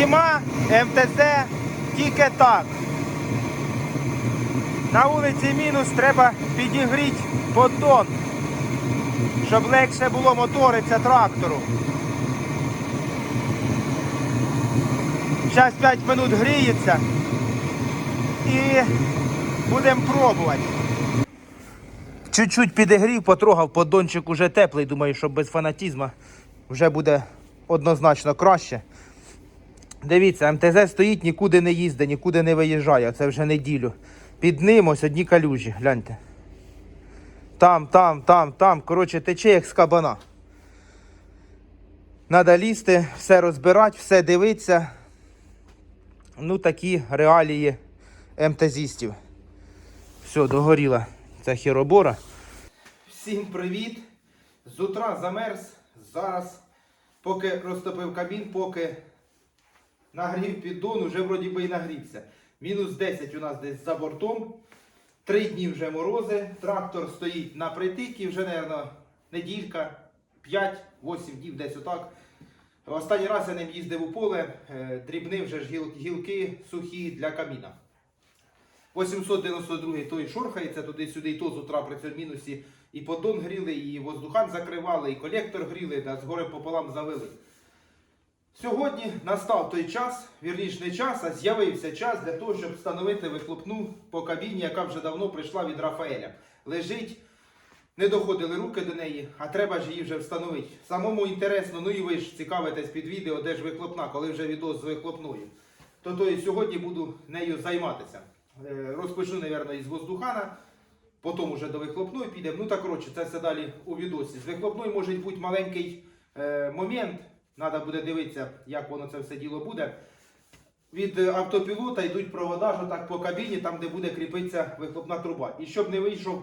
Зима, МТЗ, тільки так. На вулиці мінус треба підігріти поддон, щоб легше було моториться трактору. Зараз 5 минут гріється і будемо пробувати. Чуть-чуть підігрів, потрогав, поддончик уже теплий, думаю, що без фанатізму вже буде однозначно краще. Дивіться, МТЗ стоїть, нікуди не їздить, нікуди не виїжджає. Це вже неділю. Під ним ось одні калюжі, гляньте. Там, там, там, там. Коротше, тече як з кабана. Надо лізти, все розбирати, все дивитися. Ну, такі реалії МТЗістів. Все, догоріла ця хіробора. Всім привіт! З утра замерз. Зараз, поки розтопив кабін, поки нагрів піддон, вже вроді би і нагрівся. Мінус 10 у нас десь за бортом. Три дні вже морози. Трактор стоїть на притикі, вже, мабуть, неділька, 5-8 днів десь отак. Останній раз я ним їздив у поле, е, дрібнив вже ж гіл- гілки сухі для каміна. 892 той шорхається туди-сюди, і то з утра при цьому мінусі. І поддон гріли, і воздухан закривали, і колектор гріли, да, згори пополам завели. Сьогодні настав той час, вірніш не час, а з'явився час для того, щоб встановити вихлопну по кабіні, яка вже давно прийшла від Рафаеля. Лежить, не доходили руки до неї, а треба ж її вже встановити. Самому інтересно, ну і ви ж цікавитесь під відео, де ж вихлопна, коли вже відео з вихлопною. То, то і сьогодні буду нею займатися. Е, Розпочну, мабуть, із воздухана, потім вже до вихлопної підемо. Ну так коротше, це все далі у відосі. З вихлопною може бути маленький е, момент. Треба буде дивитися, як воно це все діло буде. Від е, автопілота йдуть провода ж отак по кабіні, там де буде кріпитися вихлопна труба. І щоб не вийшов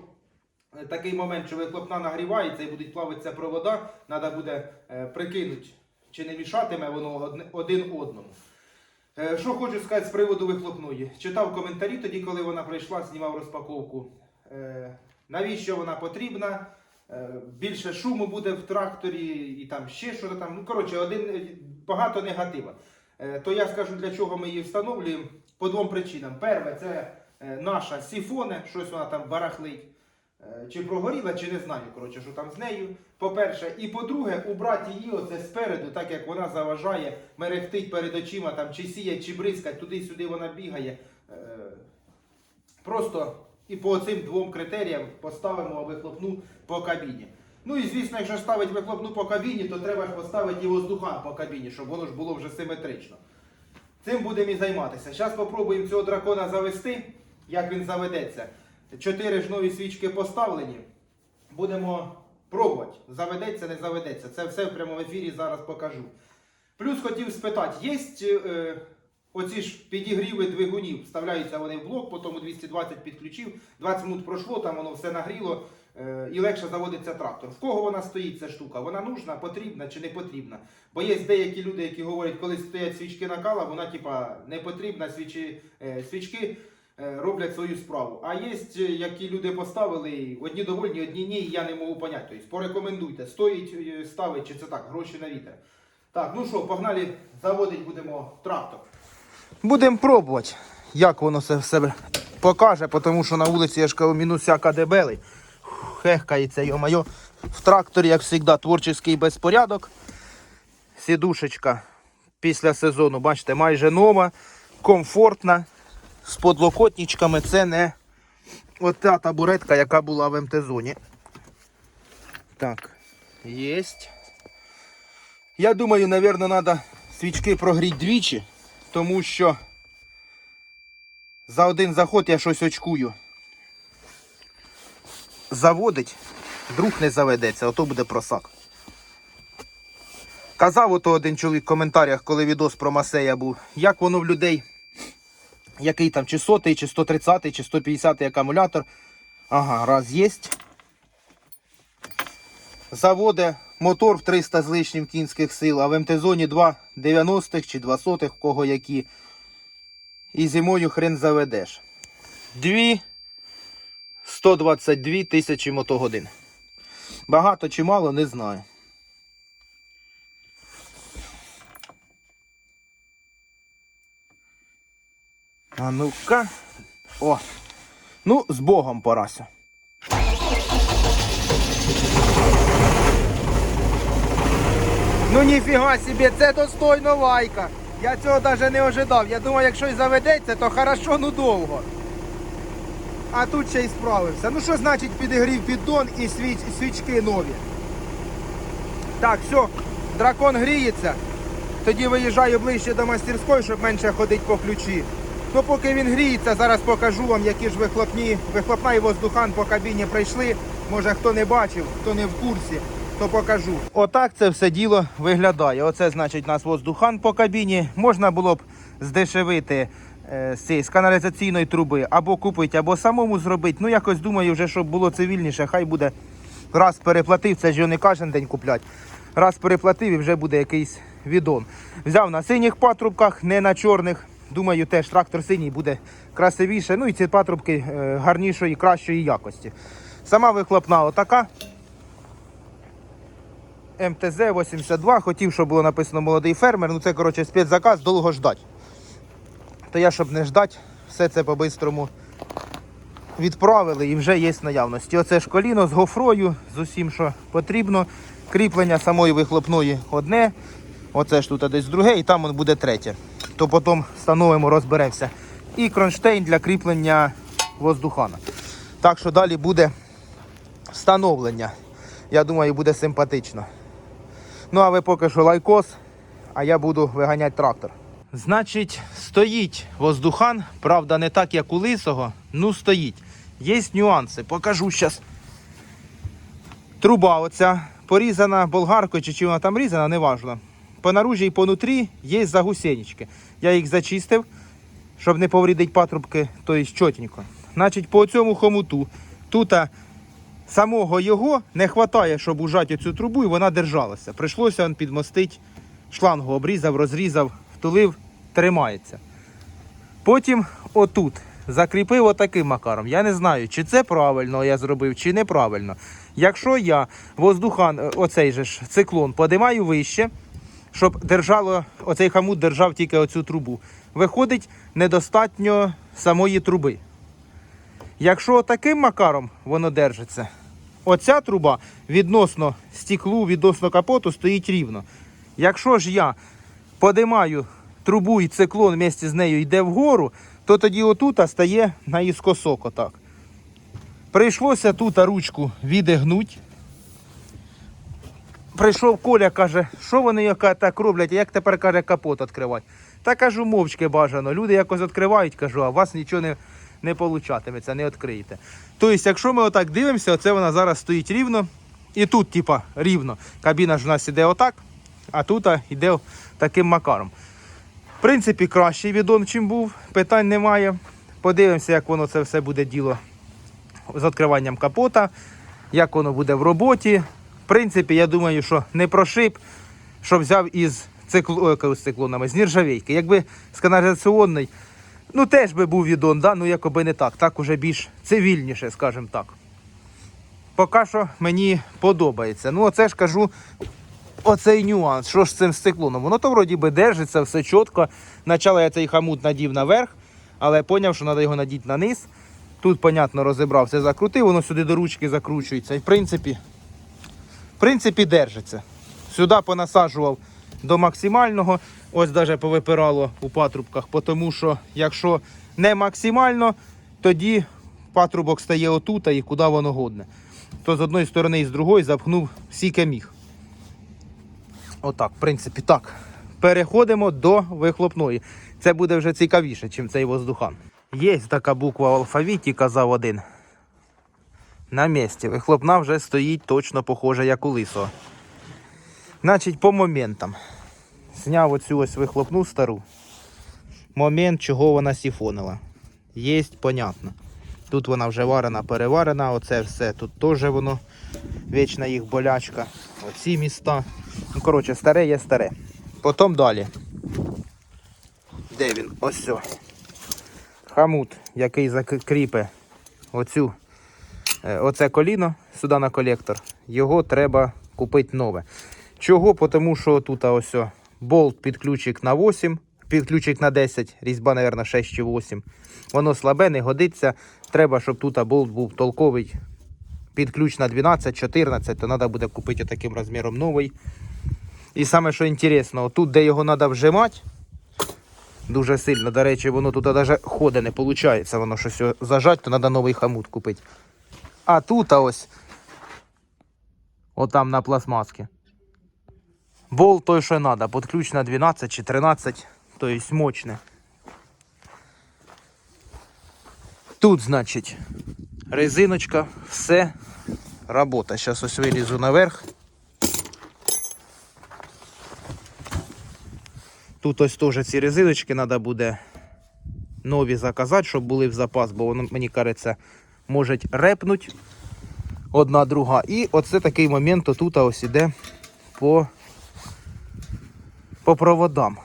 е, такий момент, що вихлопна нагрівається і будуть плавитися провода, треба буде е, прикинути, чи не мішатиме воно один одному. Що хочу сказати з приводу вихлопної. Читав коментарі тоді, коли вона прийшла, знімав розпаковку. Навіщо вона потрібна? Е, Більше шуму буде в тракторі і там ще щось там. Ну, коротше, один, багато негатива. Е, То я скажу, для чого ми її встановлюємо по двом причинам. Перше, це е, наша сіфоне, щось вона там барахлить. Е, Чи прогоріла, чи не знаю, коротше, що там з нею. По-перше, і по-друге, убрати її оце спереду, так як вона заважає, мерехтить перед очима, там, чи сіять, чи бризкать, туди-сюди вона бігає. Е, Просто і по цим двом критеріям поставимо вихлопну по кабіні. Ну і звісно, якщо ставити вихлопну по кабіні, то треба ж поставити і воздухан по кабіні, щоб воно ж було вже симетрично. Цим будемо і займатися. Зараз спробуємо цього дракона завести, як він заведеться. Чотири ж нові свічки поставлені. Будемо пробувати. Заведеться, не заведеться. Це все в прямому ефірі зараз покажу. Плюс хотів спитати, є е, оці ж підігріви двигунів, вставляються вони в блок, потім у 220 підключив, 20 минут пройшло, там воно все нагріло е, і легше заводиться трактор. В кого вона стоїть, ця штука? Вона нужна, потрібна чи не потрібна? Бо є деякі люди, які говорять, коли стоять свічки накала, вона типа не потрібна, свічі, е, свічки е, роблять свою справу. А є, які люди поставили, одні довольні, одні ні, і я не можу поняти. Тобто порекомендуйте, стоїть ставить чи це так, гроші на вітер. Так, ну що, погнали, заводить будемо трактор. Будемо пробувати, як воно це себе покаже, тому що на вулиці я ж кажу, мінусяка дебелий. Хехкається, йо-моє. В тракторі, як завжди, творчий безпорядок. Сідушечка після сезону, бачите, майже нова, комфортна, з подлокотничками. Це не от та табуретка, яка була в МТ-зоні. Так, єсть. Я думаю, напевно, треба свічки прогріти двічі, тому що за один заход я щось очкую. Заводить, вдруг не заведеться, ото буде просак. Казав ото один чоловік в коментарях, коли відос про Масея був, як воно в людей, який там, чи сотий, чи 130, чи 150 акумулятор. Ага, раз єсть. Заводе мотор в 300 з лишнім кінських сил, а в МТ-зоні 2 90-х чи 2 сотих, в кого які. І зимою хрен заведеш. Дві 122 тисячі мотогодин. Багато чи мало, не знаю. А ну-ка. О. Ну, з Богом, Парася. Ну ніфіга собі, це достойно лайка. Я цього навіть не ожидав. Я думав, якщо й заведеться, то хорошо, ну довго. А тут ще й справився. Ну що значить підігрів піддон і свіч, свічки нові? Так, все, дракон гріється. Тоді виїжджаю ближче до мастерської, щоб менше ходити по ключі. Ну поки він гріється, зараз покажу вам, які ж вихлопні, вихлопна і воздухан по кабіні прийшли. Може хто не бачив, хто не в курсі, то покажу. Отак це все діло виглядає. Оце значить у нас воздухан по кабіні. Можна було б здешевити е, з каналізаційної труби, або купити, або самому зробити. Ну якось думаю, вже щоб було цивільніше, хай буде раз переплатив, це ж його не кожен день куплять. Раз переплатив і вже буде якийсь відон. Взяв на синіх патрубках, не на чорних. Думаю, теж трактор синій буде красивіше. Ну і ці патрубки е, гарнішої, кращої якості. Сама вихлопна отака. МТЗ-82. Хотів, щоб було написано молодий фермер. Ну це, коротше, спецзаказ, довго ждать. То я, щоб не ждати, все це по-бистрому відправили і вже є наявності. Оце ж коліно з гофрою, з усім, що потрібно. Кріплення самої вихлопної одне. Оце ж тут десь друге, і там буде третє. То потім встановимо, розберемося. І кронштейн для кріплення воздухана. Так що далі буде встановлення. Я думаю, буде симпатично. Ну, а ви поки що лайкос, а я буду виганяти трактор. Значить, стоїть воздухан, правда, не так, як у лисого, ну стоїть. Є нюанси, покажу зараз. Труба оця порізана болгаркою чи чи вона там різана, неважно. По наружі і по нутрі є загусенички. Я їх зачистив, щоб не повредити патрубки, тобто чотенько. Значить, по цьому хомуту тут самого його не вистачає, щоб ужати цю трубу, і вона держалася. Прийшлося он підмостити, шлангу обрізав, розрізав, втулив, тримається. Потім отут закріпив отаким макаром. Я не знаю, чи це правильно я зробив, чи неправильно. Якщо я воздухан, е, оцей же ж циклон подимаю вище, щоб держало, оцей хамут держав тільки оцю трубу, виходить недостатньо самої труби. Якщо таким макаром воно держиться, оця труба відносно стіклу, відносно капоту стоїть рівно. Якщо ж я подимаю трубу і циклон вместе з нею йде вгору, то тоді отут стає наїскосок отак. Прийшлося тут ручку відігнуть. Прийшов Коля, каже, що вони так роблять, як тепер каже капот відкривати. Та кажу, мовчки бажано. Люди якось відкривають, кажу, а вас нічого не, не получатиметься, не відкриєте. Тобто, якщо ми отак дивимося, оце вона зараз стоїть рівно. І тут, типа, рівно. Кабіна ж у нас іде отак, а тут йде таким макаром. В принципі, кращий відон, чим був, питань немає. Подивимося, як воно це все буде діло з відкриванням капота, як воно буде в роботі. В принципі, я думаю, що не прошиб, що взяв із цикло, з циклонами, з нержавейки. Якби з каналізаційної, ну теж би був відон, да? ну якоби не так. Так уже більш цивільніше, скажімо так. Поки що мені подобається. Ну, оце ж кажу, оцей нюанс. Що ж з цим з циклоном? Воно то вроді би держиться, все чітко. Спочатку я цей хамут надів наверх, але зрозумів, що треба його надіти на низ. Тут, понятно, розібрав, все закрутив, воно сюди до ручки закручується. І в принципі, в принципі, держиться. Сюди понасаджував до максимального. Ось навіть повипирало у патрубках, тому що якщо не максимально, тоді патрубок стає отут, і куди воно годне. То з одної сторони і з другої запхнув скільки міг. Отак, в принципі, так. Переходимо до вихлопної. Це буде вже цікавіше, ніж цей воздухан. Є така буква в алфавіті, казав один. На місці. Вихлопна вже стоїть точно похоже, як у лисого. Значить, по моментам. Зняв оцю ось вихлопну стару. Момент, чого вона сіфонила. Є, понятно. Тут вона вже варена, переварена, оце все. Тут теж воно вічна їх болячка. Оці міста. Ну, коротше, старе є старе. Потім далі. Де він? Ось. Хамут, який закріпе оцю, е, оце коліно сюди на колектор, його треба купити нове. Чого? Тому що тут ось болт під ключик на 8, під ключик на 10, різьба, мабуть, 6 чи 8. Воно слабе, не годиться. Треба, щоб тут болт був толковий. Під ключ на 12-14, то треба буде купити таким розміром новий. І саме що інтересно, тут, де його треба вжимати, дуже сильно, до речі, воно тут навіть ходи не виходить, воно щось зажать, то треба новий хамут купити. А тут ось, отам на пластмасці. Болт той, що треба, під на 12 чи 13, тобто мощне. Тут, значить, резиночка, все, робота. Зараз ось вилізу наверх. Тут ось теж ці резиночки треба буде нові заказати, щоб були в запас, бо воно, мені кажеться, можуть репнуть одна друга. І оце такий момент тут ось іде по, по проводам.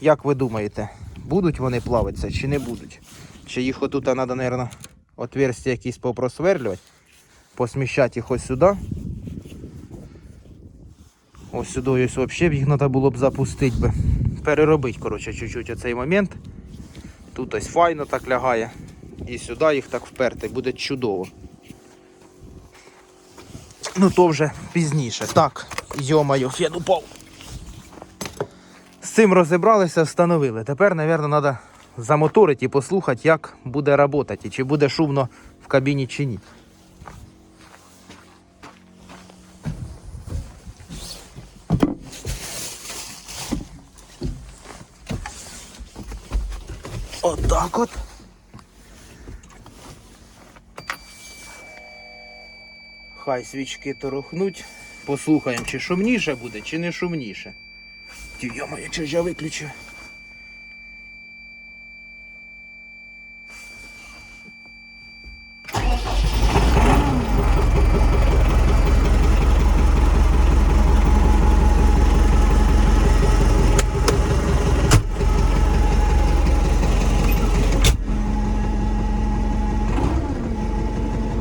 Як ви думаєте, будуть вони плаватися чи не будуть? Чи їх отут треба, мабуть, отверстия якісь попросверлювати, посміщати їх ось сюди. Ось сюди ось взагалі їх треба було б запустити би. Переробити, коротше, чуть-чуть оцей момент. Тут ось файно так лягає. І сюди їх так вперти, буде чудово. Ну то вже пізніше. Так, йомаю, фен упав. Цим розібралися, встановили. Тепер, мабуть, треба замоторити і послухати, як буде працювати, чи буде шумно в кабіні чи ні. Отак от. Хай свічки торохнуть. Послухаємо, чи шумніше буде, чи не шумніше. Йомаю, чи ж я виключу?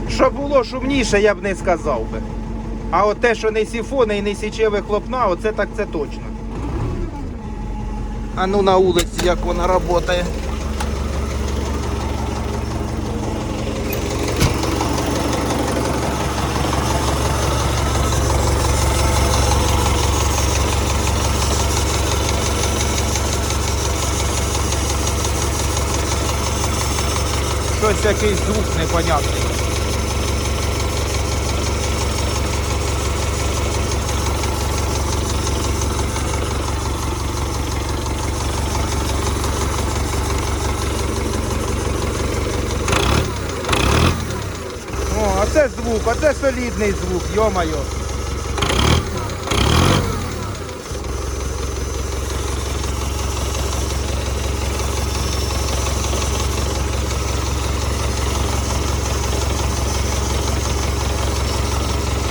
Щоб було шумніше, я б не сказав би. А от те, що не сіфони і не січе вихлопна, оце так це точно. А ну на вулиці, як вона працює. Щось якийсь звук непонятний. О, а це звук, а це солідний звук, йо-моє.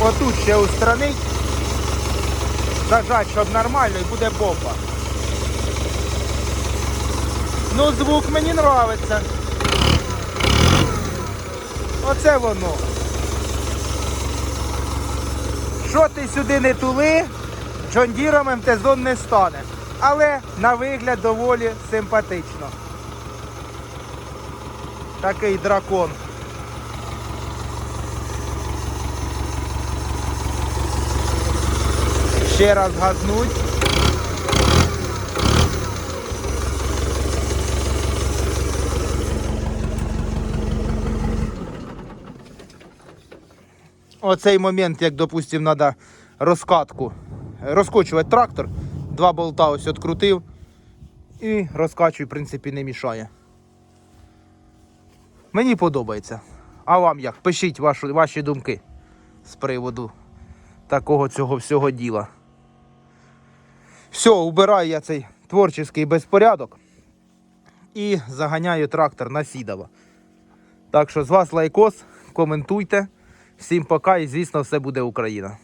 Отут ще устранить, зажать, щоб нормально і буде бомба. Ну, звук мені нравиться. Оце воно. Що ти сюди не тули, Джондіром МТ-зон не стане. Але на вигляд доволі симпатично. Такий дракон. Ще раз газнуть. Оцей момент, як, допустим, треба розкатку, розкочувати трактор, два болта ось відкрутив і розкачую, в принципі, не мішає. Мені подобається. А вам як? Пишіть вашу, ваші думки з приводу такого цього всього діла. Все, убираю я цей творчий безпорядок і заганяю трактор на сідово. Так що з вас лайкос, коментуйте. Всім пока і звісно все буде Україна.